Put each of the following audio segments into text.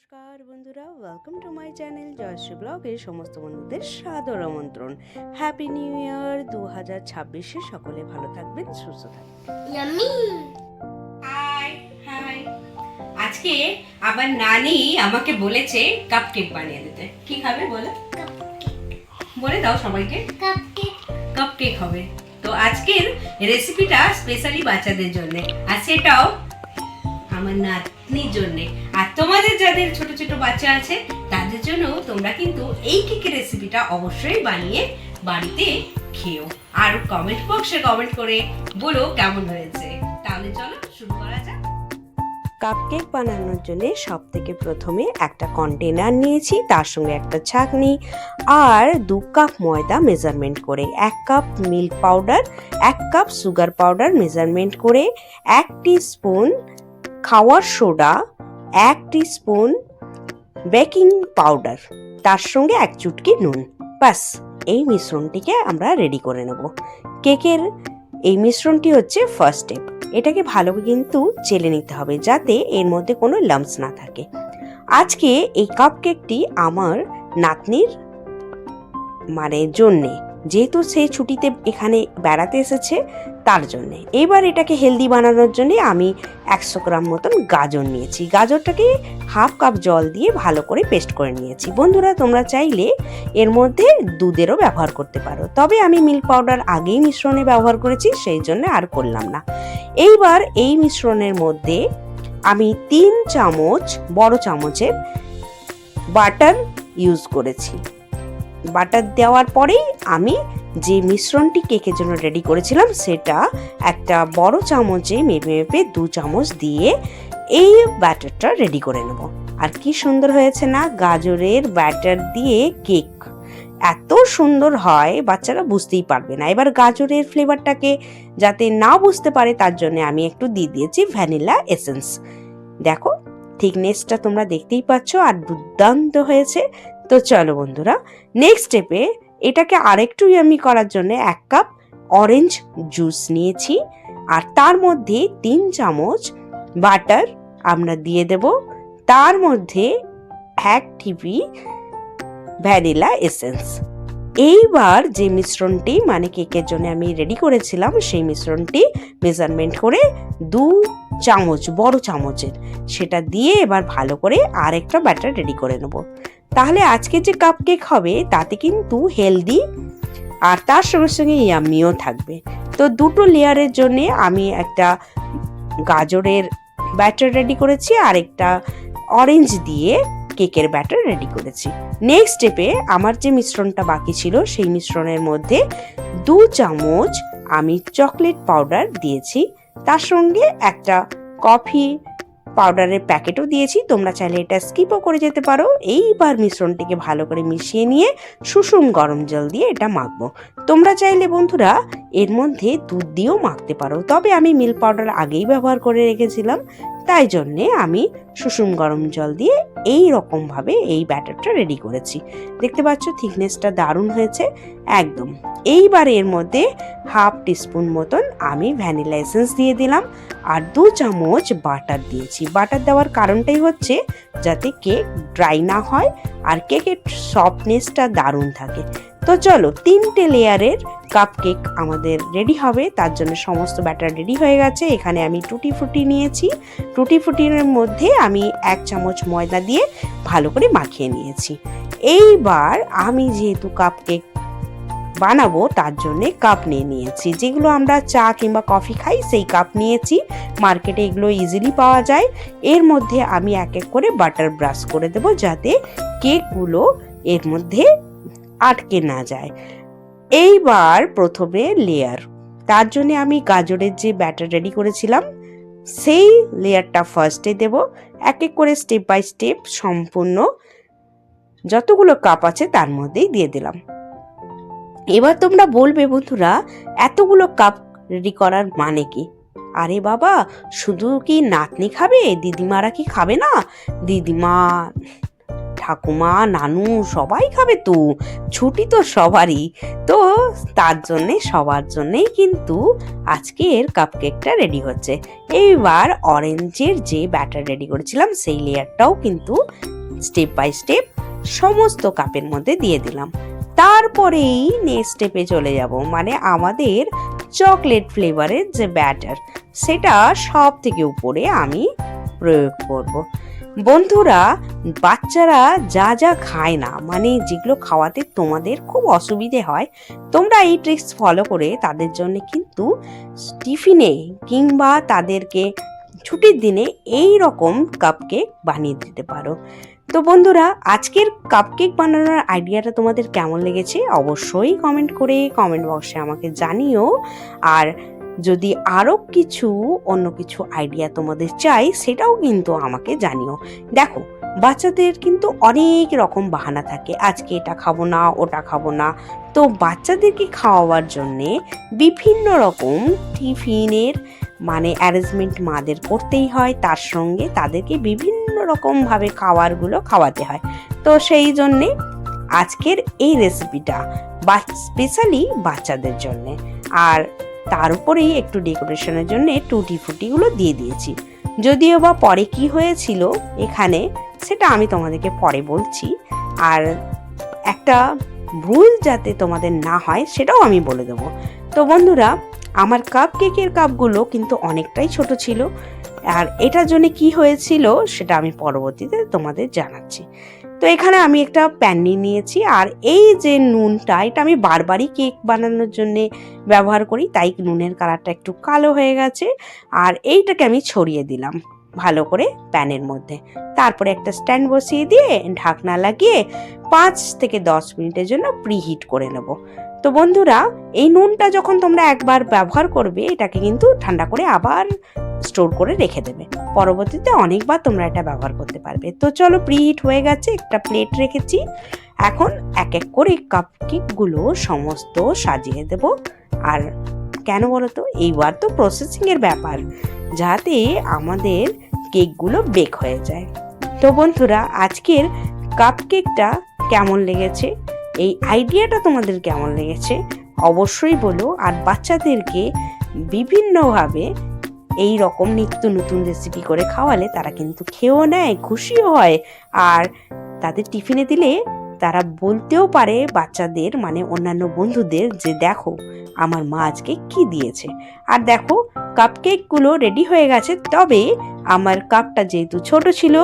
নমস্কার বন্ধুরা welcome to my channel Jayashree ব্লগের সমস্ত বন্ধুদের সাদর আমন্ত্রণ। হ্যাপি নিউ ইয়ার দু হাজার ছাব্বিশে সকলে ভালো থাকবেন সুস্থ থাকবেন। হাই হাই আজকে আবার নানি আমাকে বলেছে কাপকেক বানিয়ে দিতে। কি খাবে বলো? বলে দাও সবাইকে। কাপকেক কাপকেক হবে। তো আজকের রেসিপিটা স্পেশালি বাচ্চাদের জন্য। আর সেটাও আমার নাতনির জন্য। আর তোমাদের যাদের ছোট ছোট বাচ্চা আছে, তাদের জন্য তোমরা কিন্তু এই কেকের রেসিপিটা অবশ্যই বানিয়ে বাড়িতে খেও আর কমেন্ট বক্সে কমেন্ট করে বলো কেমন হয়েছে। তাহলে চলো শুরু করা যাক। কাপকেক বানানোর জন্য সব থেকে প্রথমে একটা কন্টেনার নিয়েছি, তার সঙ্গে একটা ছাঁকনি আর দু কাপ ময়দা মেজারমেন্ট করে। এক কাপ মিল্ক পাউডার এক কাপ সুগার পাউডার মেজারমেন্ট করে। এক স্পুন খাওয়ার সোডা, এক স্পুন বেকিং পাউডার, তার সঙ্গে এক চুটকি নুন। ব্যাস, এই মিশ্রণটিকে আমরা রেডি করে নেব। কেকের এই মিশ্রণটি হচ্ছে ফার্স্ট স্টেপ এটাকে ভালো কিন্তু চেলে নিতে হবে যাতে এর মধ্যে কোনো লাম্পস না থাকে। আজকে এই কাপকেকটি আমার নাতনির মানে জন্যে যেহেতু সে ছুটিতে এখানে বেড়াতে এসেছে, তার জন্যে। এবার এটাকে হেলদি বানানোর জন্য আমি একশো গ্রাম মতন গাজর নিয়েছি। গাজরটাকে হাফ কাপ জল দিয়ে ভালো করে পেস্ট করে নিয়েছি। বন্ধুরা, তোমরা চাইলে এর মধ্যে দুধেরও ব্যবহার করতে পারো। তবে আমি মিল্ক পাউডার আগেই মিশ্রণে ব্যবহার করেছি, সেই জন্য আর করলাম না। এইবার এই মিশ্রণের মধ্যে আমি তিন চামচ, বড় চামচের বাটার ইউজ করেছি। বাটার দেওয়ার পরেই আমি যে মিশ্রণটি কেকের জন্য রেডি করেছিলাম, সেটা একটা বড় চামচে, মেপে মেপে দু চামচ দিয়ে এই ব্যাটারটা রেডি করে নেব। আর কি সুন্দর হয়েছে না, গাজরের ব্যাটার দিয়ে কেক এত সুন্দর হয়, বাচ্চারা বুঝতেই পারবে না। এবার গাজরের ফ্লেভারটাকে যাতে না বুঝতে পারে, তার জন্য আমি একটু দিয়ে দিয়েছি ভ্যানিলা এসেন্স দেখো থিকনেসটা তোমরা দেখতেই পাচ্ছ, আর দুর্দান্ত হয়েছে। তো চলো বন্ধুরা নেক্সট স্টেপে এটাকে আরেকটু আমি করার জন্য এক কাপ অরেঞ্জ জুস নিয়েছি। আর তার মধ্যে তিন চামচ বাটার আমরা দিয়ে দেব। তার মধ্যে এক টিপি ভ্যানিলা এসেন্স এইবার যে মিশ্রণটি মানে কেকের জন্য আমি রেডি করেছিলাম, সেই মিশ্রণটি মেজারমেন্ট করে দু চামচ, বড় চামচের, সেটা দিয়ে এবার ভালো করে আর একটা ব্যাটার রেডি করে নেব। তাহলে আজকে যে কাপ কেক হবে, তাতে কিন্তু হেলদি আর তার সঙ্গে সঙ্গে ইয়ামিও থাকবে। তো দুটো লেয়ারের জন্যে আমি একটা গাজরের ব্যাটার রেডি করেছি, আর একটা অরেঞ্জ দিয়ে কেকের ব্যাটার রেডি করেছি। নেক্সট স্টেপে আমার যে মিশ্রণটা বাকি ছিল, সেই মিশ্রণের মধ্যে দু চামচ আমি চকলেট পাউডার দিয়েছি। তার সঙ্গে একটা কফি পাউডারের প্যাকেটও দিয়েছি। তোমরা চাইলে এটা স্কিপও করে যেতে পারো। এইবার মিশ্রণটিকে ভালো করে মিশিয়ে নিয়ে সুষুম গরম জল দিয়ে এটা মাখবো। তোমরা চাইলে বন্ধুরা এর মধ্যে দুধ দিয়েও মাখতে পারো। তবে আমি মিল্ক পাউডার আগেই ব্যবহার করে রেখেছিলাম। তাই জন্যে আমি সুষুম গরম জল দিয়ে এই রকমভাবে এই ব্যাটারটা রেডি করেছি। দেখতে পাচ্ছ থিকনেসটা দারুণ হয়েছে। একদম। এইবার এর মধ্যে হাফ টিস্পুন মতন আমি ভ্যানিলা এসেন্স দিয়ে দিলাম আর দু চামচ বাটার দিয়েছি। বাটার দেওয়ার কারণটাই হচ্ছে যাতে কেক ড্রাই না হয় আর কেকের সফটনেসটা দারুণ থাকে। তো চলো, তিনটে লেয়ারের কাপ কেক আমাদের রেডি হবে। তার জন্য সমস্ত ব্যাটার রেডি হয়ে গেছে। এখানে আমি টুটি ফুটি নিয়েছি। টুটি ফুটির মধ্যে আমি এক চামচ ময়দা দিয়ে ভালো করে মাখিয়ে নিয়েছি। এইবার আমি যেহেতু কাপ কেক বানাবো, তার জন্য কাপ নিয়ে নিয়েছি। যেগুলো আমরা চা কিংবা কফি খাই, সেই কাপ নিয়েছি। মার্কেটে এগুলো ইজিলি পাওয়া যায়। এর মধ্যে আমি এক এক করে বাটার ব্রাশ করে দেব যাতে কেকগুলো এর মধ্যে আটকে না যায়। এইবার প্রথমে লেয়ার তার জন্য আমি গাজরের যে ব্যাটার রেডি করেছিলাম, সেই লেয়ারটা ফার্স্টে দেব। এক এক করে স্টেপ বাই স্টেপ সম্পূর্ণ যতগুলো কাপ আছে তার মধ্যেই দিয়ে দিলাম। এবার তোমরা বলবে বন্ধুরা, এতগুলো কাপ রেডি করার মানে কি? আরে বাবা, শুধু কি নাতনি খাবে? দিদিমারা কি খাবে না? দিদিমা ঠাকুমা, নানু, সবাই খাবে তো। ছুটি তো সবারই। তো তার জন্যে, সবার জন্যেই কিন্তু আজকের কাপকেকটা রেডি হচ্ছে। এইবার অরেঞ্জের যে ব্যাটার রেডি করেছিলাম, সেই লেয়ারটাও কিন্তু স্টেপ বাই স্টেপ সমস্ত কাপের মধ্যে দিয়ে দিলাম। তারপরেই নেক্সট স্টেপে চলে যাব মানে আমাদের চকলেট ফ্লেভারের যে ব্যাটার সেটা সব থেকে উপরে আমি প্রয়োগ করব। বন্ধুরা, বাচ্চারা যা যা খায় না মানে যেগুলো খাওয়াতে তোমাদের খুব অসুবিধে হয়, তোমরা এই ট্রিক্স ফলো করে তাদের জন্য কিন্তু টিফিনে কিংবা তাদেরকে ছুটির দিনে এই রকম কাপকেক বানিয়ে দিতে পারো। তো বন্ধুরা, আজকের কাপকেক বানানোর আইডিয়াটা তোমাদের কেমন লেগেছে? অবশ্যই কমেন্ট করে কমেন্ট বক্সে আমাকে জানিও। আর যদি আরও কিছু, অন্য কিছু আইডিয়া তোমাদের চাই, সেটাও কিন্তু আমাকে জানিও। দেখো, বাচ্চাদের কিন্তু অনেক রকম বাহানা থাকে। আজকে এটা খাব না, ওটা খাব না। তো বাচ্চাদেরকে খাওয়াবার জন্যে বিভিন্ন রকম টিফিনের মানে অ্যারেঞ্জমেন্ট মাদের করতেই হয়। তার সঙ্গে তাদেরকে বিভিন্ন রকমভাবে খাবারগুলো খাওয়াতে হয়। তো সেই জন্যে আজকের এই রেসিপিটা বা স্পেশালি বাচ্চাদের জন্যে। আর তার উপরেই একটু ডেকোরেশনের জন্য টুটি ফুটিগুলো দিয়ে দিয়েছি। যদিও বা পরে কি হয়েছিল এখানে, সেটা আমি তোমাদেরকে পরে বলছি। আর একটা ভুল যাতে তোমাদের না হয়, সেটাও আমি বলে দেবো। তো বন্ধুরা, আমার কাপ কেকের কাপগুলো কিন্তু অনেকটাই ছোট ছিল। আর এটার জন্য কি হয়েছিল, সেটা আমি পরবর্তীতে তোমাদের জানাচ্ছি। তো এখানে আমি একটা প্যান নিয়ে নিয়েছি, আর এই যে নুনটা, এটা আমি বারবারই কেক বানানোর জন্যে ব্যবহার করি, তাই নুনের কালারটা একটু কালো হয়ে গেছে, আর এইটাকে আমি ছড়িয়ে দিলাম ভালো করে প্যানের মধ্যে। তারপরে একটা স্ট্যান্ড বসিয়ে দিয়ে ঢাকনা লাগিয়ে পাঁচ থেকে দশ মিনিটের জন্য প্রিহিট করে নেব। তো বন্ধুরা, এই নুনটা যখন তোমরা একবার ব্যবহার করবে, এটাকে কিন্তু ঠান্ডা করে আবার স্টোর করে রেখে দেবে। পরবর্তীতে অনেকবার তোমরা এটা ব্যবহার করতে পারবে। তো চলো প্রিহিট হয়ে গেছে, একটা প্লেট রেখেছি। এখন এক এক করে কাপ কেকগুলো সমস্ত সাজিয়ে দেব। আর কেন বলো তো এইবার তো প্রসেসিংয়ের ব্যাপার, যাতে আমাদের কেকগুলো বেক হয়ে যায়। তো বন্ধুরা, আজকের কাপকেকটা কেমন লেগেছে? এই আইডিয়াটা তোমাদের কেমন লেগেছে? অবশ্যই বলো। আর বাচ্চাদেরকে বিভিন্নভাবে এই রকম নিত্য নতুন রেসিপি করে খাওয়ালে তারা কিন্তু খেয়েও নেয়, খুশিও হয়। আর তাদের টিফিনে দিলে তারা বলতেও পারে বাচ্চাদের মানে অন্যান্য বন্ধুদের যে দেখো, আমার মা আজকে কি দিয়েছে। আর দেখো কাপকেকগুলো রেডি হয়ে গেছে, তবে আমার কাপটা যেহেতু ছোট ছিল,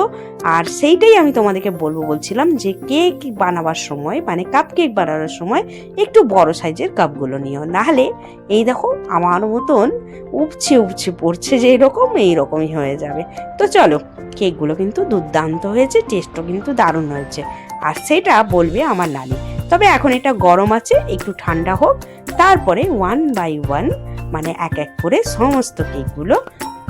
আর সেইটাই আমি তোমাদেরকে বলব, বলছিলাম যে কেক বানাবার সময় মানে কাপ কেক বানানোর সময় একটু বড় সাইজের কাপগুলো নিও। নাহলে এই দেখো, আমার মতন উপছে উপছে পড়ছে যে এরকম, এইরকমই হয়ে যাবে। তো চলো কেকগুলো কিন্তু দুর্দান্ত হয়েছে টেস্টও কিন্তু দারুণ হয়েছে। আর সেটা বলবে আমার নানি। তবে এখন এটা গরম আছে, একটু ঠান্ডা হোক। তারপরে ওয়ান বাই ওয়ান মানে এক এক করে সমস্ত কেকগুলো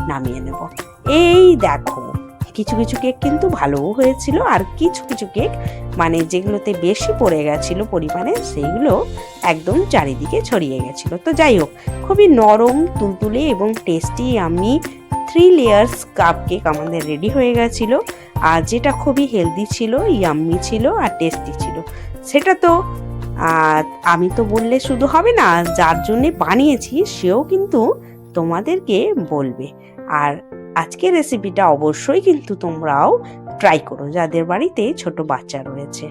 নামিয়ে নেব। এই দেখো, কিছু কিছু কেক কিন্তু ভালোও হয়েছিল, আর কিছু কিছু কেক মানে যেগুলোতে বেশি পড়ে গেছিল পরিমাণে, সেইগুলো একদম চারিদিকে ছড়িয়ে গেছিল। তো যাই হোক, খুবই নরম, তুলতুলে এবং টেস্টি আমি থ্রি লেয়ার্স কাপ কেক আমাদের রেডি হয়ে গেছিল। আর যেটা খুবই হেলদি ছিল ইয়াম্মি ছিল আর টেস্টি ছিল। সেটা তো আহ, আমি তো বললে শুধু হবে না যার জন্যে বানিয়েছি সেও কিন্তু তোমাদেরকে বলবে। আর আজকের রেসিপিটা অবশ্যই কিন্তু তোমরাও ট্রাই করো যাদের বাড়িতে ছোট বাচ্চা রয়েছে।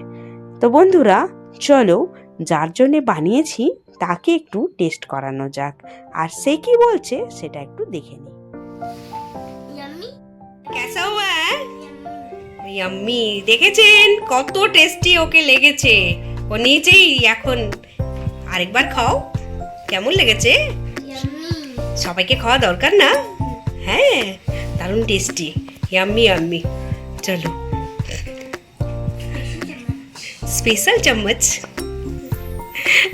তো বন্ধুরা চলো যার জন্যে বানিয়েছি তাকে একটু টেস্ট করানো যাক। আর সে কি বলছে সেটা একটু দেখে নিই। ইয়াম্মি দেখেছেন কত টেস্টি ওকে লেগেছে ও নিজেই এখন আরেকবার খাও কেমন লেগেছে Yummy. সবাইকে খাওয়া দরকার না হ্যাঁ দারুণ টেস্টি ইয়াম্মি ইয়াম্মি চলো स्पेशल चम्मच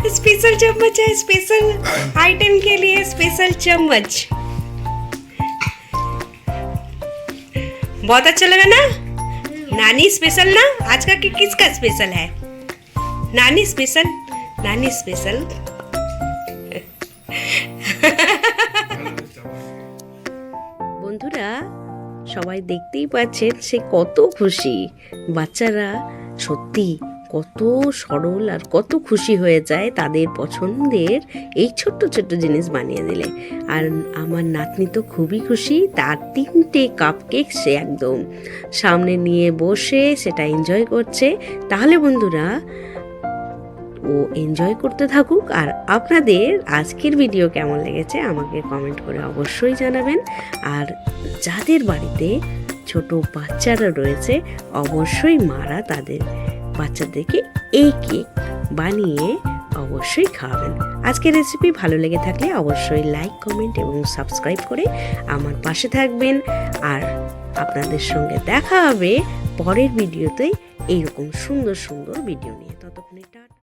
स्पेशल चम्मच है स्पेशल आइटम के लिए स्पेशल चम्मच बहुत अच्छा लगा ना नानी स्पेशल ना आज का केक किसका स्पेशल है नानी स्पेशल नानी स्पेशल বন্ধুরা সবাই দেখতেই পাচ্ছেন সে কত খুশি বাচ্চারা সত্যি কত সরল আর কত খুশি হয়ে যায় তাদের পছন্দের এই ছোট্ট ছোট্ট জিনিস বানিয়ে দিলে। আর আমার নাতনি তো খুবই খুশি, তার তিনটে কাপ কেক সে একদম সামনে নিয়ে বসে সেটা এনজয় করছে। তাহলে বন্ধুরা, ও এনজয় করতে থাকুক আর আপনাদের আজকের ভিডিও কেমন লেগেছে আমাকে কমেন্ট করে অবশ্যই জানাবেন। আর যাদের বাড়িতে ছোট বাচ্চারা রয়েছে, অবশ্যই মারা তাদের বাচ্চাদেরকে এই কেক বানিয়ে অবশ্যই খাওয়াবেন আজকের রেসিপি ভালো লেগে থাকলে অবশ্যই লাইক কমেন্ট এবং সাবস্ক্রাইব করে আমার পাশে থাকবেন। আর আপনাদের সঙ্গে দেখা হবে পরের ভিডিওতে এইরকম সুন্দর সুন্দর ভিডিও নিয়ে।